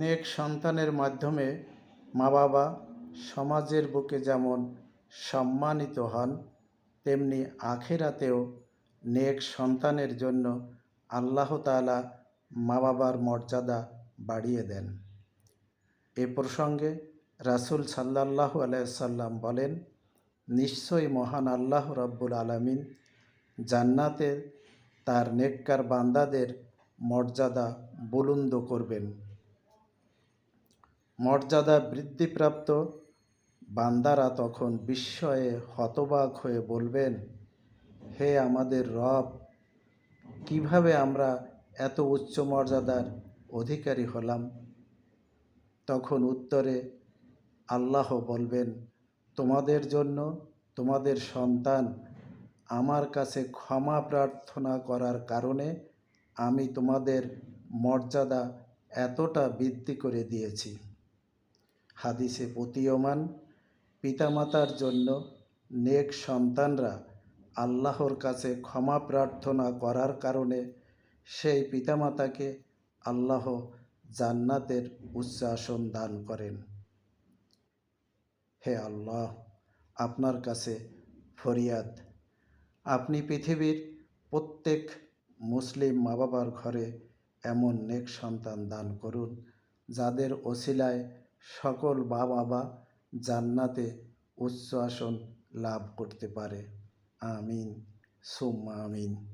নেক সন্তানের মাধ্যমে মা বাবা সমাজের বুকে যেমন সম্মানিত হন, তেমনি আখেরাতেও নেক সন্তানের জন্য আল্লাহ তাআলা মা বাবার মর্যাদা বাড়িয়ে দেন। এ প্রসঙ্গে রাসূল সাল্লাল্লাহু আলাইহি সাল্লাম বলেন, নিশ্চয়ই মহান আল্লাহ রাব্বুল আলামিন জান্নাতে তার নেককার বান্দাদের মর্যাদা বুলন্দ করবেন। মর্যাদা বৃদ্ধিপ্রাপ্ত বান্দারা তখন বিস্ময়ে হতবাক হয়ে বলবেন, হে আমাদের রব, কীভাবে আমরা এত উচ্চ মর্যাদার অধিকারী হলাম? তখন উত্তরে আল্লাহ বলবেন, তোমাদের জন্য তোমাদের সন্তান আমার কাছে ক্ষমা প্রার্থনা করার কারণে আমি তোমাদের মর্যাদা এতটা বৃদ্ধি করে দিয়েছি। হাদিসে প্রতীয়মান। পিতামাতার জন্য নেক সন্তানরা আল্লাহর কাছে ক্ষমা প্রার্থনা করার কারণে সেই পিতামাতাকে আল্লাহ জান্নাতের উচ্চ আসন দান করেন। হে আল্লাহ, আপনার কাছে ফরিয়াদ। আপনি পৃথিবীর প্রত্যেক মুসলিম মা বাবার ঘরে এমন নেক সন্তান দান করুন, যাদের ওসিলায় সকল মা বাবা জান্নাতে উচ্চ আসন লাভ করতে পারে। আমিন। সুম্মা আমিন।